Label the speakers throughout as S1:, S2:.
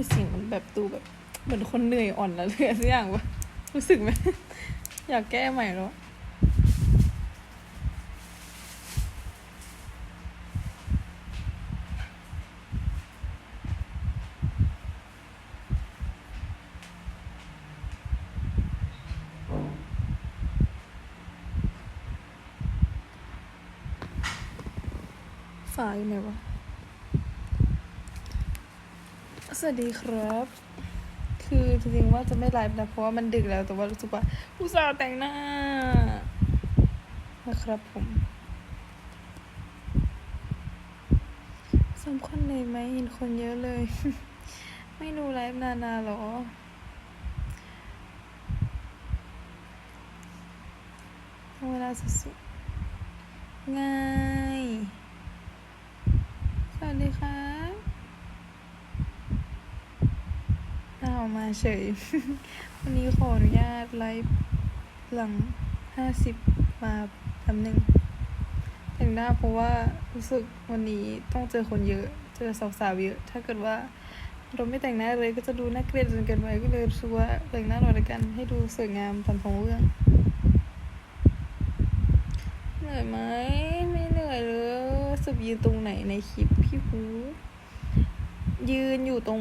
S1: มเสียงมันแบบดูแบบ เหมือนคนเหนื่อยอ่อนแล้วเลยสักอย่างวะรู้สึกไหมอยากแก้ใหม่แล้วอะฝาอยู่ไหนวะ สวัสดีครับ คือจริงๆว่าจะไม่ไลฟ์นะ เพราะว่ามันดึกแล้วแต่ว่ารู้สึกว่าอุตส่าห์แต่งหน้า นะครับผมสำคัญเลยไหมเห็นคนเยอะเลย ไม่ดูไลฟ์นานๆหรอ เวลาสุดๆง่าย สวัสดีครับ อ้าวมา เฉย วันนี้ขออนุญาตไลฟ์หลังห้าสิบมาแป๊บหนึ่งแต่งหน้าเพราะว่ารู้สึกวันนี้ต้องเจอคนเยอะ เจอสาวๆเยอะ ถ้าเกิดว่าเราไม่แต่งหน้าเลยก็จะดูน่าเกลียดจนเกินไปก็เลยรู้สึกว่าแต่งหน้าหน่อยละกันให้ดูสวยงามตามท้องเรื่องเหนื่อยไหมไม่เหนื่อยเลยสุบยืนตรงไหนในคลิปพี่หู ยืนอยู่ตรง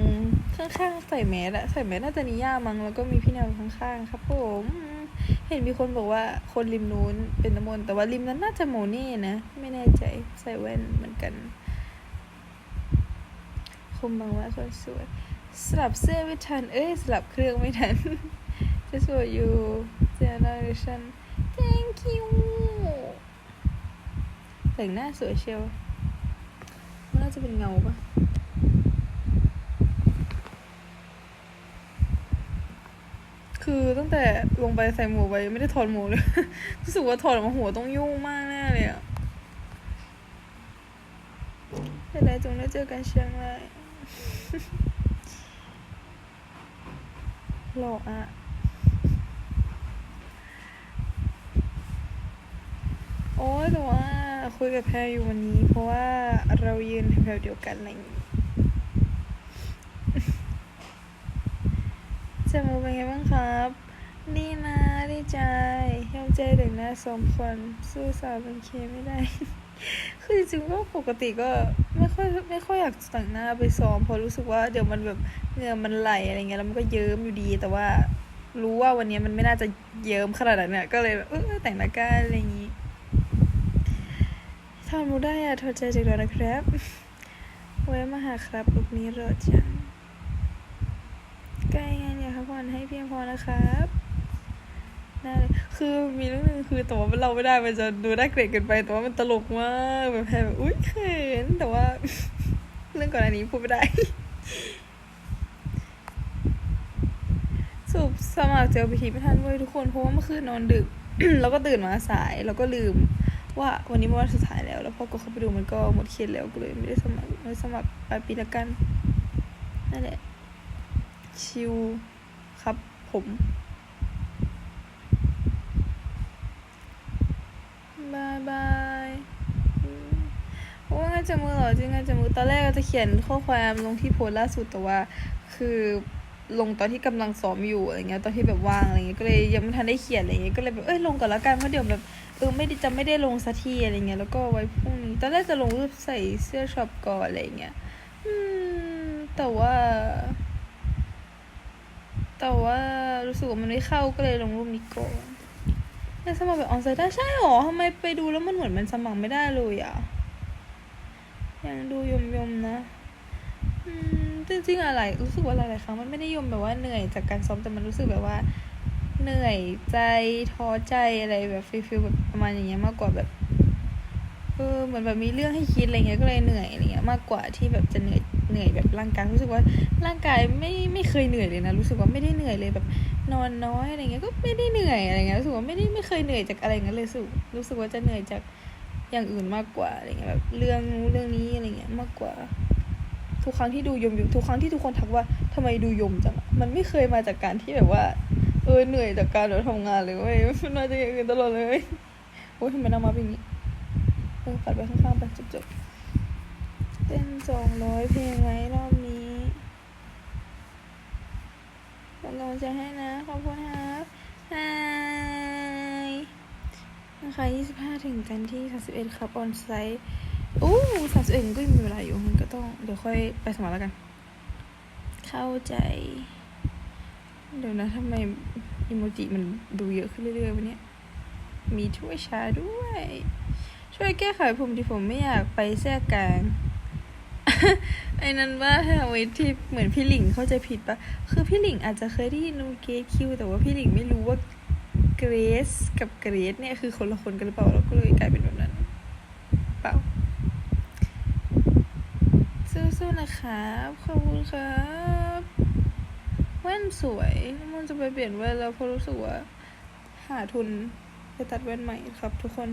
S1: ข้างๆใส่แมสอะใส่แมสน่าจะนิย่ามั้งแล้วก็มีพี่แนวข้างๆครับผมเห็นมีคนบอกว่าคนริมนู้นเป็นน้ำมนต์แต่ว่าริมนั้นน่าจะโมเน่นะ ไม่แน่ใจใส่แว่นเหมือนกันคมบางว่าคนสวย สลับเสื้อไม่ทัน เอ้ย สลับเครื่องไม่ทันจะสวยอยู่ generation thank you แต่งหน้าสวยเชียวน่าจะเป็นเงาปะ คือตั้งแต่ลงไปใส่หมวกไปไม่ได้ถอดหมวกเลย รู้สึกว่าถอดออกมาหัวต้องยุ่งมากแน่เลยอะแต่ได้จงได้เจอกันเชียงรายหล่ออะโอ้ยแต่ว่าคุยกับแพรอยู่วันนี้ เพราะว่าเรายืนแถวเดียวกันอะไรอย่างงี้ จมูกเป็นไงบ้างครับ ดีนะดีใจยอมใจเด็กหน้าสองคนสู้สาวเป็นเคไม่ได้ คือจริงๆก็ปกติก็ไม่ค่อยไม่ค่อยอยากแต่งหน้าไปซ้อมเพราะรู้สึกว่าเดี๋ยวมันแบบเหงื่อมันไหลอะไรเงี้ยแล้วมันก็เยิ้มอยู่ดี แต่ว่ารู้ว่าวันนี้มันไม่น่าจะเยิ้มขนาดนั้นเนี่ยก็เลยแบบเออแต่งหน้ากันอะไรอย่างงี้ทำรู้ได้อะถอดใจจากเรานะครับไว้มาหาครับลูกนี้รอจ้า อนให้เพียงพอนะครับได้เลยคือมีเรื่องหนึงคือแต่ว่าเราไม่ได้มันจะดูน่าเกลียดเกินไปแต่ว่ามันตลกมากแบบแพรแบบอุ้ยเขินแต่ว่า เรื่องก่อนอันนี้พูดไม่ได้สรุปสมัครเจลพีทีไม่ทันเว้ยทุกคนเพราะว่าเมื่อคืนนอนดึก แล้วก็ตื่นมาสายแล้วก็ลืม ว่าวันนี้เป็นวันสุดท้ายแล้ว แล้วพอกดเข้าไปดูมันก็หมดเขตแล้วก็เลยไม่ได้สมัครไม่สมัครปลายปีละกันนั่นแหละชิว ครับผมบายบายอืมโอ้ยงานจะมือเหรอจริงงานจะมือตอนแรกก็จะเขียนข้อความลงที่โพสล่าสุดแต่ว่า คือลงตอนที่กำลังซ้อมอยู่อะไรเงี้ยตอนที่แบบว่างอะไรเงี้ยก็เลยยังไม่ทันได้เขียนอะไรเงี้ยก็เลยแบบเอ้ยลงก่อนละกันเพราะเดี๋ยวแบบเออไม่ได้จะไม่ได้ลงสักทีอะไรเงี้ยแล้วก็ไว้พรุ่งนี้ตอนแรกจะลงรูปใส่เสื้อช็อปก่อนอะไรเงี้ยอืมแต่ว่า แต่ว่ารู้สึกว่ามันไม่เข้าก็เลยลงรูปนี้ก่อนแต่สมัครแบบออนไลน์ได้ใช่หรอทำไมไปดูแล้วมันเหมือนมันสมัครไม่ได้เลยอะ ยังดูยมยมนะอืมจริงๆอะไรรู้สึกว่าหลายๆครั้งมันไม่ได้ยมแบบว่าเหนื่อยจากการซ้อมแต่มันรู้สึกแบบว่า เหนื่อยใจท้อใจอะไรแบบฟีลๆแบบประมาณอย่างเงี้ยมากกว่าแบบเออเหมือนแบบมีเรื่องให้คิดอะไรเงี้ยก็เลยเหนื่อยอะไรเงี้ยมากกว่าที่แบบจะเหนื่อย เหนื่อยแบบร่างกายรู้สึกว่าร่างกายไม่ไม่เคยเหนื่อยเลยนะรู้สึกว่าไม่ได้เหนื่อยเลยแบบนอนน้อยอะไรเงี้ยก็ไม่ได้เหนื่อยอะไรเงี้ยรู้สึกว่าไม่ได้ไม่เคยเหนื่อยจากอะไรเงี้ยเลยสึกรู้สึกว่าจะเหนื่อยจากอย่างอื่นมากกว่าอะไรเงี้ยแบบเรื่องนู้เรื่องนี้อะไรเงี้ยมากกว่า ทุกครั้งที่ดูยมยมทุกครั้งที่ทุกคนทักว่าทำไมดูยมจังมันไม่เคยมาจากการที่แบบว่า เออเหนื่อยจากการเราทำงานเลยเว้ยมันมาจากอย่างอื่นตลอดเลยโอ้ยทำไมน้ำมาเป็นอย่างนี้เออปัดไปข้างๆไปจบๆ เต้นสองร้อยเพลงไหมรอบนี้กำลังใจให้นะ ขอบคุณครับไฮนะคะ25ถึงกันที่31ครับออนไซต์อู้31ก็ยังมีเวลาอยู่มันก็ต้อง เดี๋ยวค่อยไปสมัครแล้วกัน เข้าใจ เดี๋ยวนะทำไมอิโมจิมันดูเยอะขึ้นเรื่อยๆวันนี้มีถ้วยชาด้วย ช่วยแก้ไขผมที่ผมไม่อยากไปแทรกกลาง ไอ้นั้นว่าถ้าเว้ที่เหมือนพี่หลิงเข้าใจผิดปะคือพี่หลิงอาจจะเคยได้ยินเกรคิวแต่ว่าพี่หลิงไม่รู้ว่าเกรซกับเกรซเนี่ยคือคนละคนกันหรือเปล่าแล้วก็เลยกลายเป็นแบบนั้น เปล่าสู้ๆนะครับขอบคุณครับแว่นสวยมันจะไปเปลี่ยนแว่นแล้วเพราะรู้สึกว่าหาทุนไปตัดแว่นใหม่ครับ ทุกคน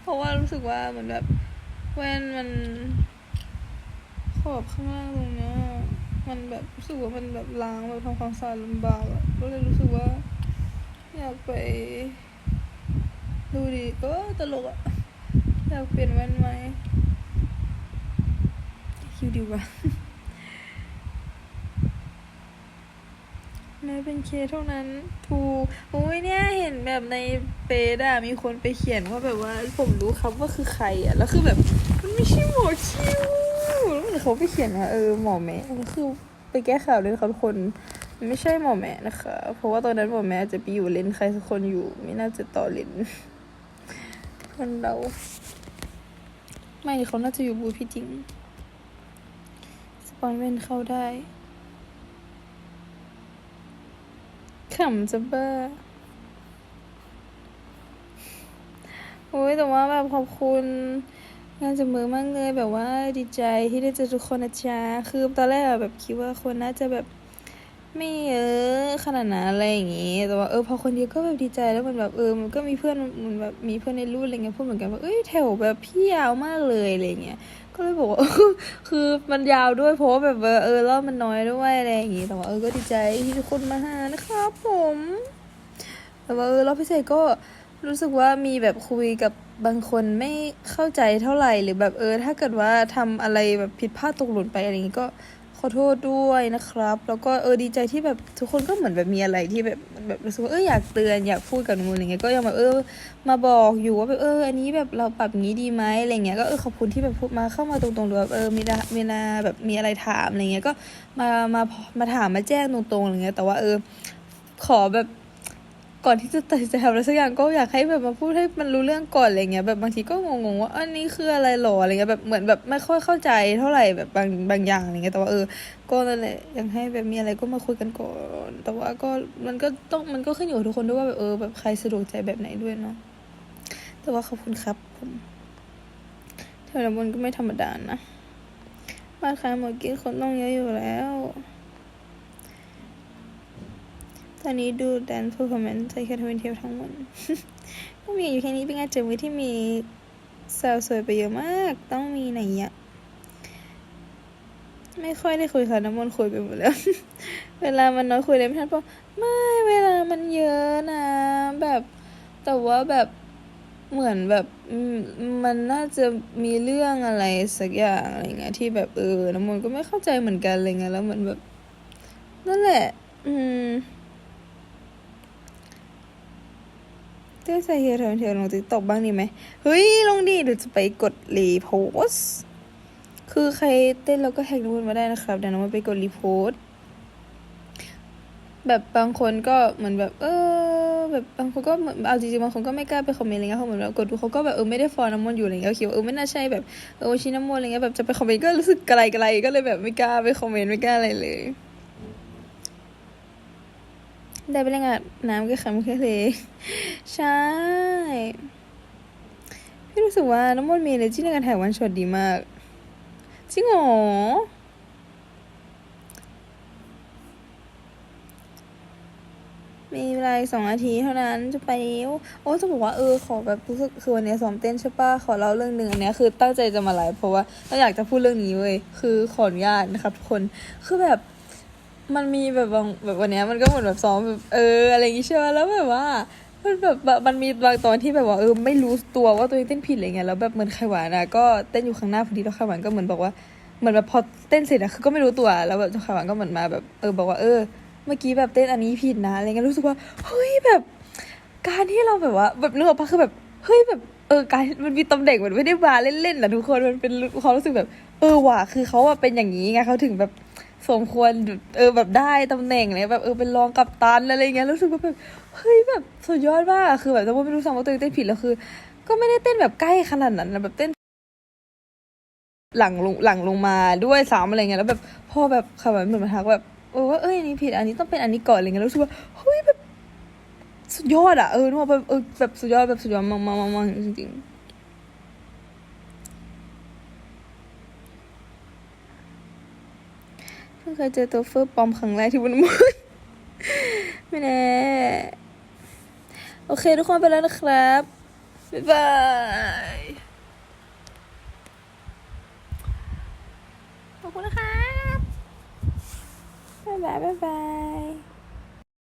S1: เพราะว่ารู้สึกว่าเหมือนแบบ แว่นมัน ขอบข้างล่างตรงเนี้ยมันแบบรู้สึกว่ามันแบบล้างแบบทำความสะอาดลำบากอะก็เลยรู้สึกว่า อยากไป ดูดิก็ตลกอะอยากเปลี่ยนแว่นไหมคิวดีกว่า แม้เป็นเคเท่านั้นถูกโอ้ยเนี่ยเห็นแบบในเฟซอะมีคนไปเขียนว่าแบบว่าผมรู้ครับว่าคือใครอะแล้วคือแบบมันไม่ใช่หมอคิวแล้วมือนเขาไปเขียนว่าเออหมอแม่แล้วคือไปแก้ข่าวเลยค่ะทุกคนไม่ใช่หมอแม่นะคะ เพราะว่าตอนนั้นหมอแม่จะไปอยู่เลนใครสักคนอยู่ ไม่น่าจะต่อเลนคนเราไม่เขาน่าจะอยู่บูพี่จริงสปอนเวนเข้าได้ ขำจะเบ้าโอ้ยแต่ว่าแบบขอบคุณงานจับมือมากเลยแบบว่าดีใจที่ได้เจอทุกคนนะจ๊ะคือตอนแรกแบบคิดว่าคนน่าจะแบบไม่เยอะขนาดนั้นอะไรอย่างงี้แต่ว่าเออพอคนเยอะก็แบบดีใจแล้วมันแบบเออมันก็มีเพื่อนมันแบบมีเพื่อนในรุ่นอะไรเงี้ยพูดเหมือนกันว่าเอ้ยแถวแบบพี่ยาวมากเลยอะไรเงี้ย ก็เลยบอกว่าคือมันยาวด้วยเพราะแบบเออรอบมันน้อยด้วยอะไรอย่างงี้แต่ว่าเออก็ดีใจที่ทุกคนมาหานะครับผม แต่ว่าเออรอบพิเศษก็รู้สึกว่ามีแบบคุยกับบางคนไม่เข้าใจเท่าไหร่หรือแบบเออ ถ้าเกิดว่าทำอะไรแบบผิดพลาดตกหล่นไปอะไรอย่างงี้ก็ ขอโทษด้วยนะครับ แล้วก็เออดีใจที่แบบทุกคนก็เหมือนแบบมีอะไรที่แบบแบบรู้สึกว่าเอออยากเตือนอยากพูดกับนูอะไรเงี้ยก็ยังแบบเออมาบอกอยู่ว่าแบบเอออันนี้แบบเราปรับงี้ดีไหมอะไรเงี้ยก็เออขอบคุณที่แบบพูดมาเข้ามาตรงๆหรือแบบเออมีนามีนาแบบมีอะไรถามอะไรเงี้ยก็มามามาถามมาแจ้งตรงๆอะไรเงี้ยแต่ว่าเออขอแบบ ก่อนที่จะตัดใจทำอะไรสักอย่างก็อยากให้แบบมาพูดให้มันรู้เรื่องก่อนอะไรเงี้ยแบบบางทีก็งงๆว่าอันนี้คืออะไรหรออะไรเงี้ยแบบเหมือนแบบไม่ค่อยเข้าใจเท่าไหร่แบบบางบางอย่างอะไรเงี้ยแต่ว่าเออก็นั่นแหละอยากให้แบบมีอะไรก็มาคุยกันก่อน แต่ว่าก็มันก็ต้องมันก็ขึ้นอยู่กับทุกคนด้วยว่าแบบเออแบบใครสะดวกใจแบบไหนด้วยเนาะแต่ว่าขอบคุณครับผมเทเลบนก็ไม่ธรรมดานะบ้านค้าหมอกินคนต้องเยอะอยู่แล้ว ตอนนี้ดูแดนเพอร์ฟอร์แมนซ์ใจแค่ทวินเทียวทั้งหมดก็มีอยู่แค่นี้เป็นงานเจอมือที่มีสาวสวยไปเยอะมาก ต้องมีไหนอะไม่ค่อยได้คุยค่ะน้ำมนต์คุยไปหมดแล้ว เวลามันน้อยคุยเลยไม่ทันบอกไม่เวลามันเยอะนะ แบบแต่ว่าแบบเหมือนแบบมมันน่าจะมีเรื่องอะไรสักอย่างอะไรเงี้ยที่แบบเออน้ำมนต์ก็ไม่เข้าใจเหมือนกันอะไรเงี้ยแล้วเหมือนแบบนั่นแหละ อืม เต้นใส่เฮียเทอนเทียวลงติ๊กตอกบ้างดีไหมเฮ้ย ลงดิเดี๋ยวจะไปกดรีโพสคือใครเต้นแล้วก็แท็กน้ำมันมาได้นะครับเดี๋ยวน้ำมันไปกดรีโพสแบบบางคนก็เหมือนแบบ เออ แบบบางคนก็เหมือนเอาจริงๆบางคนก็ไม่กล้าไปคอมเมนต์อะไรเงี้ยเขาเหมือนแบบกดดูเขาก็แบบเออไม่ได้ฟอลน้ำมันอยู่อะไรเงี้ยเขาคิดว่าเออไม่น่าใช่แบบเออชิน้ำมันอะไรเงี้ยแบบจะไปคอมเมนต์ก็รู้สึกไกลๆก็เลยแบบไม่กล้าไปคอมเมนต์ไม่กล้าอะไรเลย ได้ไปเล่นกับน้ำก็ขำแค่เลยใช่ พี่รู้สึกว่าน้ำมนต์มี energy ในการถ่ายวันช็อตดีมาก จริงหรอมีเวลาสองนาทีเท่านั้นจะไปแล้วโอ้จะบอกว่าเออขอแบบรู้สึกคือวันนี้ซ้อมเต้นใช่ปะขอเล่าเรื่องหนึ่งอันนี้คือตั้งใจจะมาไลฟ์เพราะว่าเราอยากจะพูดเรื่องนี้เว้ยคือขออนุญาตนะครับทุกคนคือแบบ มันมีแบบบางแบบวันเนี้ยมันก็เหมือนแบบซ้อมแบบเอออะไรอย่างงี้ใช่ไหมแล้วแบบว่ามันแบบแบบมันมีบางตอนที่แบบว่าเออไม่รู้ตัวว่าตัวเองเต้นผิดอะไรเงี้ยแล้วแบบเหมือนไขหวานอะก็เต้นอยู่ข้างหน้าพอดีแล้วไขหวานก็เหมือนบอกว่าเหมือนแบบพอเต้นเสร็จอะคือก็ไม่รู้ตัวแล้วแบบเจ้าของร้านก็เหมือนมาแบบเออบอกว่าเออ เมื่อกี้แบบเต้นอันนี้ผิดนะอะไรเงี้ยรู้สึกว่าเฮ้ยแบบการที่เราแบบว่าแบบนึกออกปะคือแบบเฮ้ยแบบเออการมันมีตำแหน่งมันไม่ได้มาเล่นๆนะทุกคนมันเป็นความรู้สึกแบบ เออว่ะคือเขาอะเป็นอย่างนี้ไงเขาถึงแบบ สมควรเออแบบได้ตำแหน่งเลยแบบเออเป็นรองกัปตันอะไรเงี้ยรู้สึกว่าแบบเฮ้ยแบบสุดยอดมากคือแบบแต่ว่าไม่รู้ซ้ำว่าตัวเองเต้นผิดแล้วคือ ก็ไม่ได้เต้นแบบใกล้ขนาดนั้นนะแบบเต้น หลังลงหลังลงมาด้วยซ้ำอะไรเงี้ยแล้วแบบพอแบบค่ะแบบเหมือนมาทักแบบเออว่าเอ้ยอันนี้ผิดอันนี้ต้องเป็นอันนี้ก่อนอะไรเงี้ยแล้วรู้สึกว่าเฮ้ยแบบสุดยอดอะเออนึกว่าแบบเออแบบสุดยอดแบบสุดยอดมากมากมากมากจริงๆ เพิ่งเคยเจอตัวเฟอร์ปอมครั้งแรกที่บนมือไม่แน่โอเคทุกคนไปแล้วนะครับ บ๊ายบายขอบคุณนะครับบ๊ายบายบ๊ายบาย